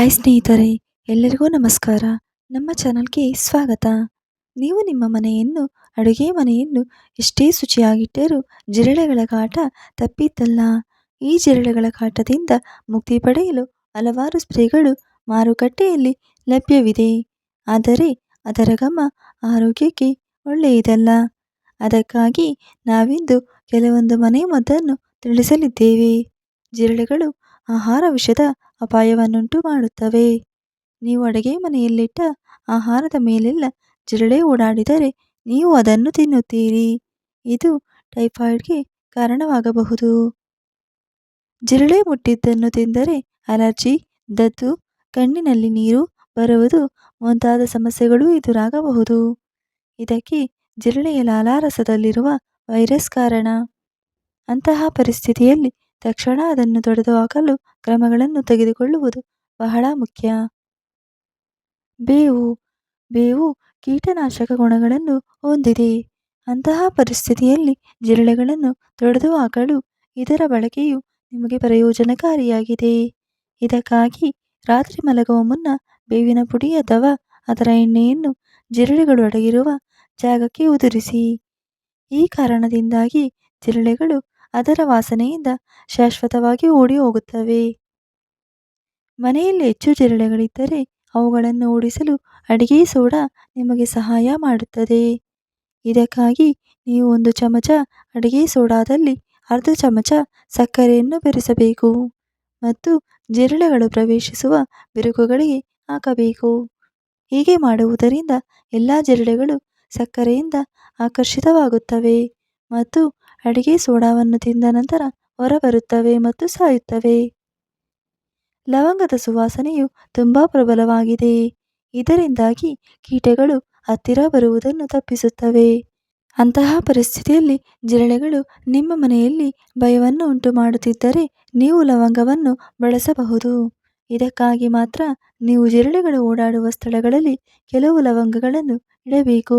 Hi ಸ್ನೇಹಿತರೆ, ಎಲ್ಲರಿಗೂ ನಮಸ್ಕಾರ. ನಮ್ಮ ಚಾನಲ್ಗೆ ಸ್ವಾಗತ. ನೀವು ನಿಮ್ಮ ಮನೆಯನ್ನು, ಅಡುಗೆ ಮನೆಯನ್ನು ಎಷ್ಟೇ ಶುಚಿಯಾಗಿಟ್ಟರೂ ಜಿರಳೆಗಳ ಕಾಟ ತಪ್ಪಿದ್ದಲ್ಲ ಈ ಜಿರಳೆಗಳ ಕಾಟದಿಂದ ಮುಕ್ತಿ ಪಡೆಯಲು ಹಲವಾರು ಸ್ಪ್ರೇಗಳು ಮಾರುಕಟ್ಟೆಯಲ್ಲಿ ಲಭ್ಯವಿದೆ. ಆದರೆ ಅದರ ಘಮ ಆರೋಗ್ಯಕ್ಕೆ ಒಳ್ಳೆಯದಲ್ಲ. ಅದಕ್ಕಾಗಿ ನಾವಿಂದು ಕೆಲವೊಂದು ಮನೆ ಮದ್ದನ್ನು ತಿಳಿಸಲಿದ್ದೇವೆ. ಜಿರಳೆಗಳು ಆಹಾರ ವಿಷದ ಅಪಾಯವನ್ನುಂಟು ಮಾಡುತ್ತವೆ. ನೀವು ಅಡುಗೆ ಮನೆಯಲ್ಲಿಟ್ಟ ಆಹಾರದ ಮೇಲೆಲ್ಲ ಜಿರಳೆ ಓಡಾಡಿದರೆ ನೀವು ಅದನ್ನು ತಿನ್ನುತ್ತೀರಿ. ಇದು ಟೈಫಾಯ್ಡ್ಗೆ ಕಾರಣವಾಗಬಹುದು. ಜಿರಳೆ ಮುಟ್ಟಿದ್ದನ್ನು ತಿಂದರೆ ಅಲರ್ಜಿ ದದ್ದು ಕಣ್ಣಿನಲ್ಲಿ ನೀರು ಬರುವುದು ಮುಂತಾದ ಸಮಸ್ಯೆಗಳು ಎದುರಾಗಬಹುದು. ಇದಕ್ಕೆ ಜಿರಳೆಯ ಲಾಲಾರಸದಲ್ಲಿರುವ ವೈರಸ್ ಕಾರಣ. ಅಂತಹ ಪರಿಸ್ಥಿತಿಯಲ್ಲಿ ತಕ್ಷಣ ಅದನ್ನು ತೊಡೆದುಹಾಕಲು ಕ್ರಮಗಳನ್ನು ತೆಗೆದುಕೊಳ್ಳುವುದು ಬಹಳ ಮುಖ್ಯ. ಬೇವು ಬೇವು ಕೀಟನಾಶಕ ಗುಣಗಳನ್ನು ಹೊಂದಿದೆ. ಅಂತಹ ಪರಿಸ್ಥಿತಿಯಲ್ಲಿ ಜಿರಳೆಗಳನ್ನು ತೊಡೆದುಹಾಕಲು ಇದರ ಬಳಕೆಯು ನಿಮಗೆ ಪ್ರಯೋಜನಕಾರಿಯಾಗಿದೆ. ಇದಕ್ಕಾಗಿ ರಾತ್ರಿ ಮಲಗುವ ಮುನ್ನ ಬೇವಿನ ಪುಡಿ ಅಥವಾ ಅದರ ಎಣ್ಣೆಯನ್ನು ಜಿರಳೆಗಳು ಅಡಗಿರುವ ಜಾಗಕ್ಕೆ ಉದುರಿಸಿ. ಈ ಕಾರಣದಿಂದಾಗಿ ಜಿರಳೆಗಳು ಅದರ ವಾಸನೆಯಿಂದ ಶಾಶ್ವತವಾಗಿ ಓಡಿ ಹೋಗುತ್ತವೆ. ಮನೆಯಲ್ಲಿ ಹೆಚ್ಚು ಜಿರಳೆಗಳಿದ್ದರೆ ಅವುಗಳನ್ನು ಓಡಿಸಲು ಅಡಿಗೆ ಸೋಡಾ ನಿಮಗೆ ಸಹಾಯ ಮಾಡುತ್ತದೆ. ಇದಕ್ಕಾಗಿ ನೀವು ಒಂದು ಚಮಚ ಅಡಿಗೆ ಸೋಡಾದಲ್ಲಿ ಅರ್ಧ ಚಮಚ ಸಕ್ಕರೆಯನ್ನು ಬೆರೆಸಬೇಕು ಮತ್ತು ಜಿರಳೆಗಳು ಪ್ರವೇಶಿಸುವ ಬಿರುಕುಗಳಿಗೆ ಹಾಕಬೇಕು. ಹೀಗೆ ಮಾಡುವುದರಿಂದ ಎಲ್ಲ ಜಿರಳೆಗಳು ಸಕ್ಕರೆಯಿಂದ ಆಕರ್ಷಿತವಾಗುತ್ತವೆ ಮತ್ತು ಅಡಿಗೆ ಸೋಡಾವನ್ನು ತಿಂದ ನಂತರ ಹೊರಬರುತ್ತವೆ ಮತ್ತು ಸಾಯುತ್ತವೆ. ಲವಂಗದ ಸುವಾಸನೆಯು ತುಂಬ ಪ್ರಬಲವಾಗಿದೆ. ಇದರಿಂದಾಗಿ ಕೀಟಗಳು ಹತ್ತಿರ ಬರುವುದನ್ನು ತಪ್ಪಿಸುತ್ತವೆ. ಅಂತಹ ಪರಿಸ್ಥಿತಿಯಲ್ಲಿ ಜಿರಳೆಗಳು ನಿಮ್ಮ ಮನೆಯಲ್ಲಿ ಭಯವನ್ನು ಉಂಟು ಮಾಡುತ್ತಿದ್ದರೆ ನೀವು ಲವಂಗವನ್ನು ಬಳಸಬಹುದು. ಇದಕ್ಕಾಗಿ ಮಾತ್ರ ನೀವು ಜಿರಳೆಗಳು ಓಡಾಡುವ ಸ್ಥಳಗಳಲ್ಲಿ ಕೆಲವು ಲವಂಗಗಳನ್ನು ಇಡಬೇಕು.